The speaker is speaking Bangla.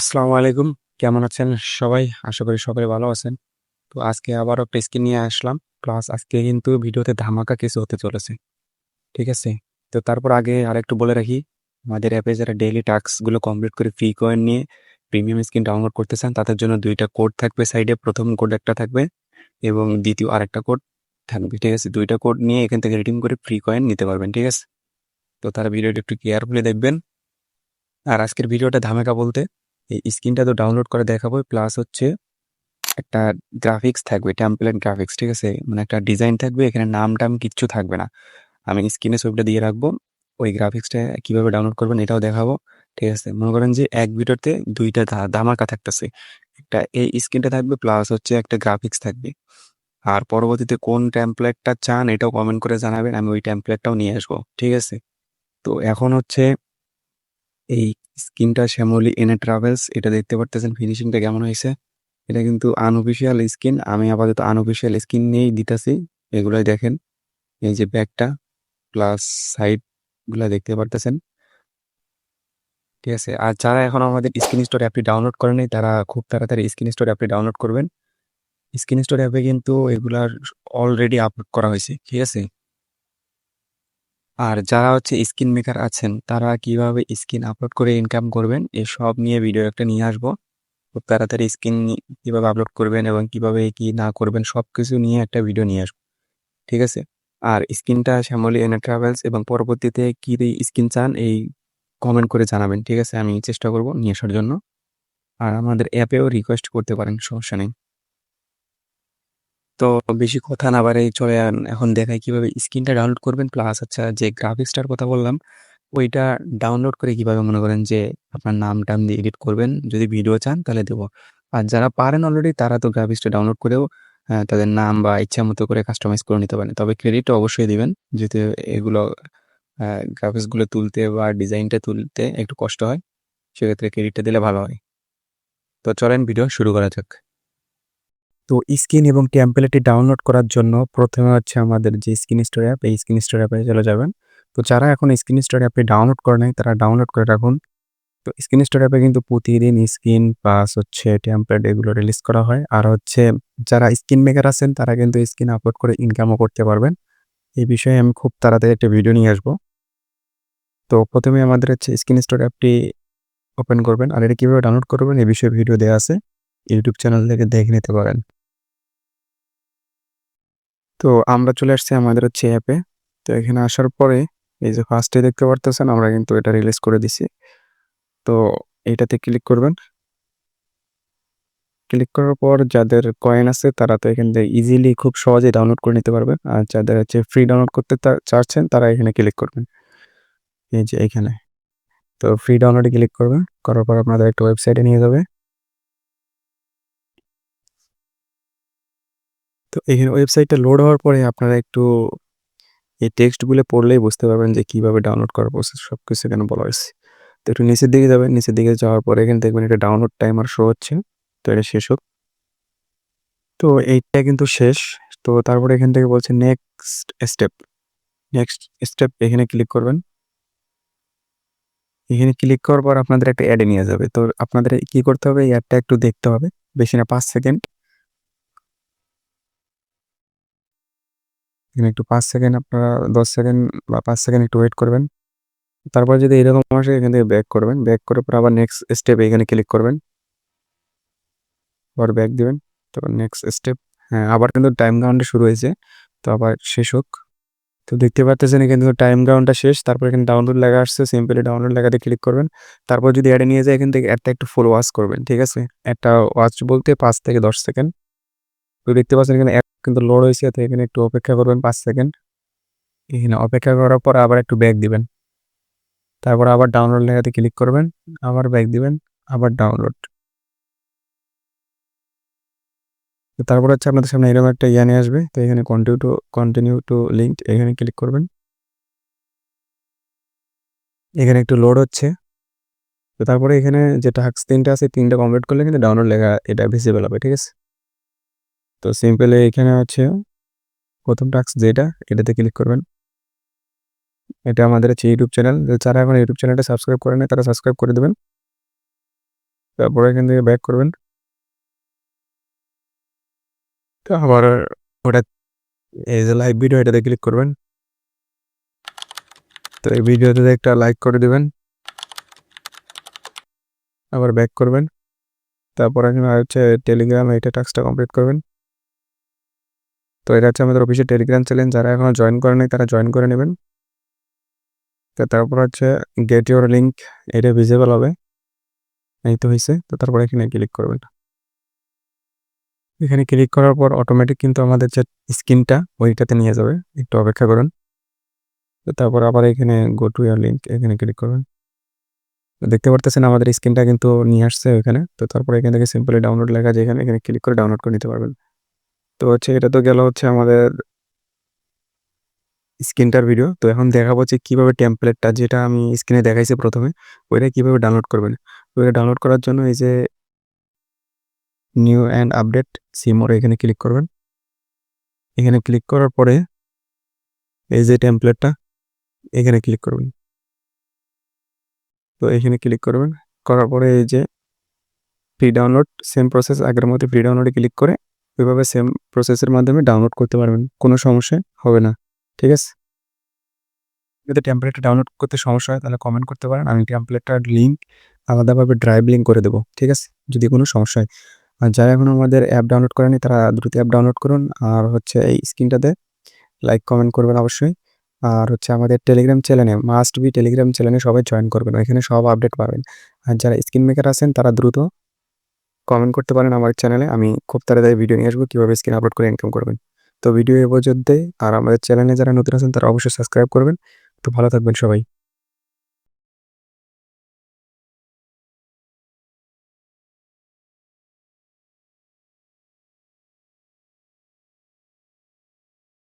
আসসালামু আলাইকুম। কেমন আছেন সবাই? আশা করি সবাই ভালো আছেন। তো আজকে আবারও একটা স্কিন নিয়ে আসলাম। প্লাস আজকে কিন্তু ভিডিওতে ধামাকা কিছু হতে চলেছে। ঠিক আছে? তো তারপর আগে আরেকটু বলে রাখি, আমাদের অ্যাপে যারা ডেইলি টাস্কগুলো কমপ্লিট করে ফ্রি কয়েন নিয়ে প্রিমিয়াম স্কিন ডাউনলোড করতে চান তাদের জন্য দুইটা কোড থাকবে সাইডে প্রথম কোড একটা থাকবে এবং দ্বিতীয় আরেকটা কোড থাকবে। ঠিক আছে? দুইটা কোড নিয়ে এখান থেকে রিডিম করে ফ্রি কয়েন নিতে পারবেন। ঠিক আছে? তো তারা ভিডিওটা একটু কেয়ারফুলি দেখবেন। আর আজকের ভিডিওটা ধামাকা বলতে এই স্ক্রিনটা তো ডাউনলোড করে দেখাবো প্লাস হচ্ছে একটা গ্রাফিক্স থাকবে টেম্পলেট গ্রাফিক্স ঠিক আছে? মানে একটা ডিজাইন থাকবে, এখানে নাম টাম কিচ্ছু থাকবে না। আমি স্ক্রিনে ছবিটা দিয়ে রাখব, ওই গ্রাফিক্সটা কীভাবে ডাউনলোড করবেন এটাও দেখাবো, ঠিক আছে? মনে করেন যে এক ভিডিওতে দুইটা ধামাকা থাকতেছে। একটা এই স্ক্রিনটা থাকবে প্লাস হচ্ছে একটা গ্রাফিক্স থাকবে। আর পরবর্তীতে কোন টেমপ্লেটটা চান এটাও কমেন্ট করে জানাবেন, আমি ওই টেমপ্লেটটাও নিয়ে আসব, ঠিক আছে? তো এখন হচ্ছে এই স্কিনটা শ্যামলি এনে ট্রাভেলস, এটা দেখতে পারতেছেন ফিনিশিংটা কেমন হয়েছে। এটা কিন্তু আনঅফিসিয়াল স্কিন আমি আপাতত আনঅফিসিয়াল স্কিন নিয়েই দিতেছি, এগুলাই দেখেন। এই যে ব্যাগটা প্লাস সাইডগুলো দেখতে পারতেছেন। ঠিক আছে, আর যারা এখন আমাদের স্ক্রিন স্টোর অ্যাপটি ডাউনলোড করেনি তারা খুব তাড়াতাড়ি স্ক্রিন স্টোর অ্যাপটি ডাউনলোড করবেন। স্ক্রিন স্টোর অ্যাপে কিন্তু এগুলার অলরেডি আপলোড করা হয়েছে, ঠিক আছে? আর যারা হচ্ছে স্কিন মেকার আছেন, তারা কীভাবে স্কিন আপলোড করে ইনকাম করবেন এসব নিয়ে ভিডিও একটা নিয়ে আসব। খুব তাড়াতাড়ি স্কিন কীভাবে আপলোড করবেন এবং কীভাবে কি না করবেন সব কিছু নিয়ে একটা ভিডিও নিয়ে আসব। ঠিক আছে? আর স্কিনটা শ্যামলি এনে ট্রাভেলস এবং পরবর্তীতে কি স্কিন চান, এই কমেন্ট করে জানাবেন। ঠিক আছে? আমি চেষ্টা করব নিয়ে আসার জন্য। আর আমাদের অ্যাপেও রিকোয়েস্ট করতে পারেন, সমস্যা নেই। তো বেশি কথা না বাড়ে চলে এখন দেখাই কীভাবে স্ক্রিনটা ডাউনলোড করবেন। প্লাস আচ্ছা যে গ্রাফিক্সটার কথা বললাম, ওইটা ডাউনলোড করে কীভাবে মনে করেন যে আপনার নাম টাম দিয়ে এডিট করবেন? যদি ভিডিও চান তাহলে দেবো। আর যারা পারেন অলরেডি তারা তো গ্রাফিক্সটা ডাউনলোড করেও তাদের নাম বা ইচ্ছা মতো করে কাস্টমাইজ করে নিতে পারেন। তবে ক্রেডিটটা অবশ্যই দিবেন। যেহেতু এগুলো গ্রাফিক্সগুলো তুলতে বা ডিজাইনটা তুলতে একটু কষ্ট হয়, সেক্ষেত্রে ক্রেডিটটা দিলে ভালো হয়। তো চলেন ভিডিও শুরু করা যাক। তো স্ক্রিন এবং টেম্পলেটটি ডাউনলোড করার জন্য প্রথমে হচ্ছে আমাদের যে স্ক্রিন স্টোর অ্যাপ এই স্ক্রিন স্টোর অ্যাপে চলে যাবেন। তো যারা এখন স্ক্রিন স্টোর অ্যাপে ডাউনলোড করে নেয় তারা ডাউনলোড করে রাখুন। তো স্ক্রিন স্টোর অ্যাপে কিন্তু প্রতিদিন স্ক্রিন প্লাস হচ্ছে টেম্পলেট এগুলো রিলিজ করা হয়। আর হচ্ছে যারা স্ক্রিন মেকার আছেন, তারা কিন্তু স্ক্রিন আপলোড করে ইনকামও করতে পারবেন। এই বিষয়ে আমি খুব তাড়াতাড়ি একটা ভিডিও নিয়ে আসব। তো প্রথমে আমাদের হচ্ছে স্ক্রিন স্টোর অ্যাপটি ওপেন করবেন। আর এটা কীভাবে ডাউনলোড করবেন এই বিষয়ে ভিডিও দেওয়া আছে। ইউটিউব চ্যানেল থেকে দেখে নিতে পারেন। তো আমরা চলে আসছি আমাদের হচ্ছে অ্যাপে তো এখানে আসার পরে এই যে ফার্স্টে দেখতে পারতেছেন, আমরা কিন্তু এটা রিলিজ করে দিছি। তো এইটাতে ক্লিক করবেন। ক্লিক করার পর যাদের কয়েন আছে, তারা তো এখান থেকে ইজিলি খুব সহজেই ডাউনলোড করে নিতে পারবে। আর যাদের হচ্ছে ফ্রি ডাউনলোড করতে চাচ্ছেন, তারা এখানে ক্লিক করবেন। এই যে এখানে। তো ফ্রি ডাউনলোডে ক্লিক করবেন। করার পর আপনাদের একটা ওয়েবসাইটে নিয়ে যাবে। তো এখানে ওয়েবসাইটটা লোড হওয়ার পরে আপনারা একটু এই টেক্সটগুলো পড়লেই বুঝতে পারবেন যে কীভাবে ডাউনলোড করার প্রসেস সব কিছু এখানে বলা হয়েছে। তো একটু নিচের দিকে যাবেন, নিচের দিকে যাওয়ার পরে এখানে দেখবেন এটা ডাউনলোড টাইমার শো হচ্ছে, তো এটা শেষ হোক। তো এইটা কিন্তু শেষ, তো তারপরে এখান থেকে বলছে নেক্সট স্টেপ নেক্সট স্টেপ এখানে ক্লিক করবেন। এখানে ক্লিক করার পর আপনাদের একটা অ্যাডে নিয়ে যাবে, তো আপনাদের কি করতে হবে, এই অ্যাডটা একটু দেখতে হবে, বেশি না, পাঁচ সেকেন্ড এখানে একটু পাঁচ সেকেন্ড, আপনারা দশ সেকেন্ড বা পাঁচ সেকেন্ড একটু ওয়েট করবেন। তারপর যদি এরকম আসে, এখান থেকে ব্যাক করবেন। ব্যাক করার পর আবার নেক্সট স্টেপ এখানে ক্লিক করবেন। আবার ব্যাক দিবেন। তারপর নেক্সট স্টেপ হ্যাঁ আবার কিন্তু টাইম কাউন্টে শুরু হয়েছে। তো আবার শেষ হোক। তো দেখতে পাচ্ছেন এখানে কিন্তু টাইম কাউন্টটা শেষ। তারপর এখানে ডাউনলোড লেখা আসছে সিম্পলি ডাউনলোড লেখাতে ক্লিক করবেন। তারপর যদি অ্যাডে নিয়ে যায়, এখান থেকে একটা একটু ফুল ওয়াচ করবেন, ঠিক আছে? একটা ওয়াচ বলতে পাঁচ থেকে দশ সেকেন্ড। তো দেখতে পাচ্ছেন এখানে কিন্তু লোড হয়েছে তো এখানে একটু অপেক্ষা করবেন পাঁচ সেকেন্ড এখানে অপেক্ষা করার পর আবার একটু ব্যাক দিবেন। তারপর আবার ডাউনলোড লেখাতে ক্লিক করবেন, আবার ব্যাক দিবেন, আবার ডাউনলোড তারপর হচ্ছে আপনাদের সামনে এরকম একটা ইয়ে নিয়ে আসবে। তো এখানে continue to continue to link এখানে ক্লিক করবেন। এখানে একটু লোড হচ্ছে। তো তারপরে এখানে যে টাস্ক তিনটা আছে, তিনটা কমপ্লিট করলে কিন্তু ডাউনলোড লেখা এটা ভিজিবল হবে, ঠিক আছে? তো সিম্পলি এখানে আছে প্রথম টাস্ক যেটা, এটাতে ক্লিক করবেন। এটা আমাদের হচ্ছে ইউটিউব চ্যানেল যারা এখন ইউটিউব চ্যানেলটা সাবস্ক্রাইব করে নেয় তারা সাবস্ক্রাইব করে দেবেন। তারপরে এখান থেকে ব্যাক করবেন। তো আবার ওটা এই যে লাইভ ভিডিও এটাতে ক্লিক করবেন। তো এই ভিডিওতে একটা লাইক করে দিবেন। আবার ব্যাক করবেন। তারপর এখানে হচ্ছে টেলিগ্রাম এটা টাস্কটা কমপ্লিট করবেন। তো এটা হচ্ছে আমাদের অফিসের টেলিগ্রাম চ্যানেল যারা এখনও জয়েন করে নাই তারা জয়েন করে নেবেন। তো তারপর হচ্ছে গেট ইউর লিঙ্ক এটা ভিজিবল হবে। এই তো হয়েছে তো তারপর এখানে ক্লিক করবেন। এখানে ক্লিক করার পর অটোমেটিক কিন্তু আমাদের যে স্ক্রিনটা ওইটাতে নিয়ে যাবে। একটু অপেক্ষা করুন। তো তারপর আবার এখানে গো টু ইয়ার লিঙ্ক এখানে ক্লিক করবেন। দেখতে পারতেছেন আমাদের স্ক্রিনটা কিন্তু নিয়ে আসছে ওইখানে। তো তারপর এখান থেকে সিম্পলি ডাউনলোড লেখা আছে এখানে এখানে ক্লিক করে ডাউনলোড করে নিতে পারবেন। তো হচ্ছে এটা তো গেল হচ্ছে আমাদের স্ক্রিনটার ভিডিও তো এখন দেখাবো যে কীভাবে টেমপ্লেটটা যেটা আমি স্ক্রিনে দেখাইছি প্রথমে, ওইটা কীভাবে ডাউনলোড করবেন। তো এটা ডাউনলোড করার জন্য এই যে নিউ অ্যান্ড আপডেট সিমোর এখানে ক্লিক করবেন। এখানে ক্লিক করার পরে এই যে টেমপ্লেটটা এখানে ক্লিক করবেন। তো এখানে ক্লিক করবেন। করার পরে এই যে ফ্রি ডাউনলোড সেম প্রসেস আগের মতো ফ্রি ডাউনলোডে ক্লিক করে ওইভাবে সেম প্রসেসের মাধ্যমে ডাউনলোড করতে পারবেন, কোনো সমস্যা হবে না, ঠিক আছে? যদি টেম্পলেটটা ডাউনলোড করতে সমস্যা হয় তাহলে কমেন্ট করতে পারেন, আমি টেমপ্লেটটার লিঙ্ক আলাদাভাবে ড্রাইভ লিঙ্ক করে দেবো, ঠিক আছে? যদি কোনো সমস্যা হয়। আর যারা এখনও আমাদের অ্যাপ ডাউনলোড করেনি তারা দ্রুত অ্যাপ ডাউনলোড করুন, আর হচ্ছে এই স্ক্রিনটাতে লাইক কমেন্ট করবেন অবশ্যই, আর হচ্ছে আমাদের টেলিগ্রাম চ্যানেলে মাস্ট বি টেলিগ্রাম চ্যানেলে সবাই জয়েন করবেন এখানে সব আপডেট পাবেন। আর যারা স্ক্রিন মেকার আছেন তারা দ্রুত কমেন্ট করতে পারেন আমার চ্যানেলে আমি খুব তাড়াতাড়ি ভিডিও নিয়ে আসব, কীভাবে স্ক্রিন আপলোড করে ইনকাম করবেন। তো ভিডিও এ পর্যন্তই, আর আমাদের চ্যানেলে যারা নতুন আছেন, তারা অবশ্যই সাবস্ক্রাইব করবেন। তো ভালো থাকবেন সবাই।